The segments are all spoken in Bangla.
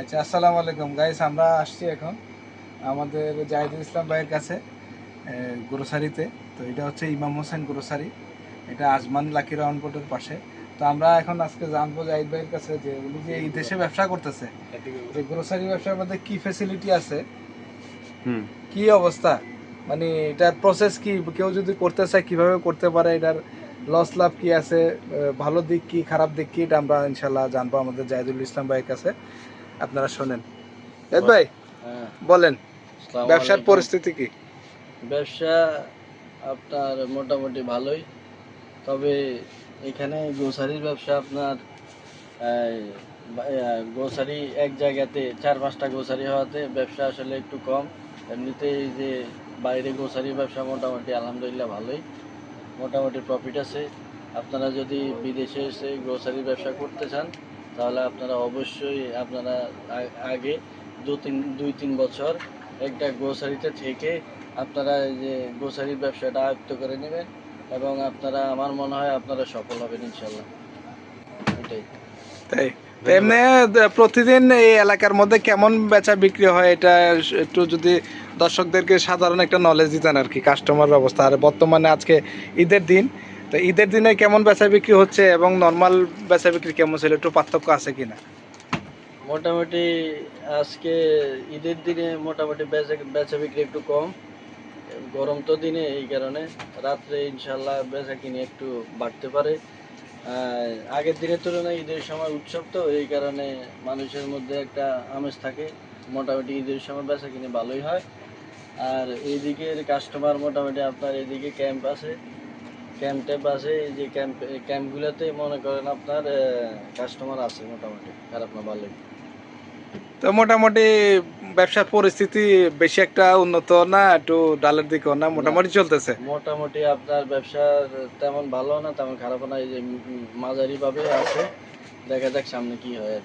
আচ্ছা আসসালামু আলাইকুম। গাইস আমরা আসছি এখন আমাদের জাহিদুল ইসলাম ভাইয়ের কাছে গ্রোসারিতে তো এটা হচ্ছে ইমাম হোসেন গ্রোসারি এটা আজমান লাকি রাউন্ডবোর্ডের পাশে। তো আমরা এখন আজকে জানব জাহিদ ভাইয়ের কাছে যে উনি যে এই দেশে ব্যবসা করতেছে যে গ্রোসারি ব্যবসার মধ্যে কি ফ্যাসিলিটি আছে? হুম। কি অবস্থা? মানে এটার প্রসেস কি? কেউ যদি করতে চায় কীভাবে করতে পারে? এটার লস লাভ কি আছে? ভালো দিক কি খারাপ দিক কি? এটা আমরা ইনশাল্লাহ জানব আমাদের জাহিদুল ইসলাম ভাইয়ের কাছে। আপনারা শোনেন। ভাই হ্যাঁ, বলেন ব্যবসার পরিস্থিতি কি? ব্যবসা আপনার মোটামুটি ভালোই তবে এখানে গ্রোসারির ব্যবসা আপনার গ্রোসারি এক জায়গাতে চার পাঁচটা গ্রোসারি হওয়াতে ব্যবসা আসলে একটু কম। এমনিতে এই যে বাইরে গ্রোসারি ব্যবসা মোটামুটি আলহামদুলিল্লাহ ভালোই মোটামুটি প্রফিট আছে। আপনারা যদি বিদেশে এসে গ্রোসারি ব্যবসা করতে চান তাহলে আপনারা অবশ্যই আপনারা আগে দু তিন, দুই তিন বছর একটা গ্রোসারিতে থেকে আপনারা যে গ্রোসারির ব্যবসাটা আয়ত্ত করে নেবেন এবং আপনারা, আমার মনে হয় আপনারা সফল হবেন ইনশাল্লাহ এটাই। তাই। এমনি প্রতিদিন এই এলাকার মধ্যে কেমন বেচা বিক্রি হয়? এটা একটু যদি দর্শকদেরকে সাধারণ একটা নলেজ দিতেন আর কি কাস্টমার অবস্থা আর বর্তমানে আজকে ঈদের দিন তো ঈদের দিনে কেমন বেচা বিক্রি হচ্ছে এবং নর্মাল বেচা বিক্রি কেমন ছিল? একটু পার্থক্য আছে কিনা? মোটামুটি আজকে ঈদের দিনে মোটামুটি বেচা বেচা বিক্রি একটু কম। গরম তো দিনে এই কারণে। রাত্রে ইনশাল্লাহ বেচা কিনে একটু বাড়তে পারে। আগের দিনের তুলনায় ঈদের সময় উৎসব তো, এই কারণে মানুষের মধ্যে একটা আমেজ থাকে। মোটামুটি ঈদের সময় বেচা কিনে ভালোই হয়। আর এইদিকের কাস্টমার মোটামুটি আপনার এদিকে ক্যাম্প আছে। ক্যাম্প ট্যাম্প আছে এই যে ক্যাম্প ক্যাম্পগুলোতে মনে করেন আপনার কাস্টমার আছে মোটামুটি খারাপ না ভালোই। তো মোটামুটি ব্যবসার পরিস্থিতি বেশি একটা উন্নত না একটু ডালের দিকেও না? মোটামুটি চলতেছে? মোটামুটি আপনার ব্যবসা তেমন ভালো না তেমন খারাপ না এই যে মাঝারি ভাবে আছে দেখা যাক সামনে কি হয়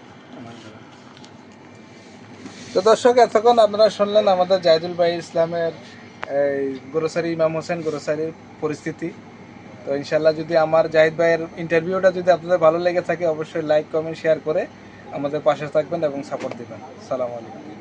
তো দর্শক এতক্ষণ আপনারা শুনলেন আমাদের জাহিদুল ভাই ইসলামের এই গ্রোসারি ইমাম হোসেন গ্রোসারির পরিস্থিতি। তো ইনশাল্লাহ যদি আমার জাহিদ ভাইয়ের ইন্টারভিউটা যদি আপনাদের ভালো লেগে থাকে, অবশ্যই লাইক কমেন্ট শেয়ার করে আমাদের পাশে থাকবেন এবং সাপোর্ট দেবেন। সালাম আলাইকুম।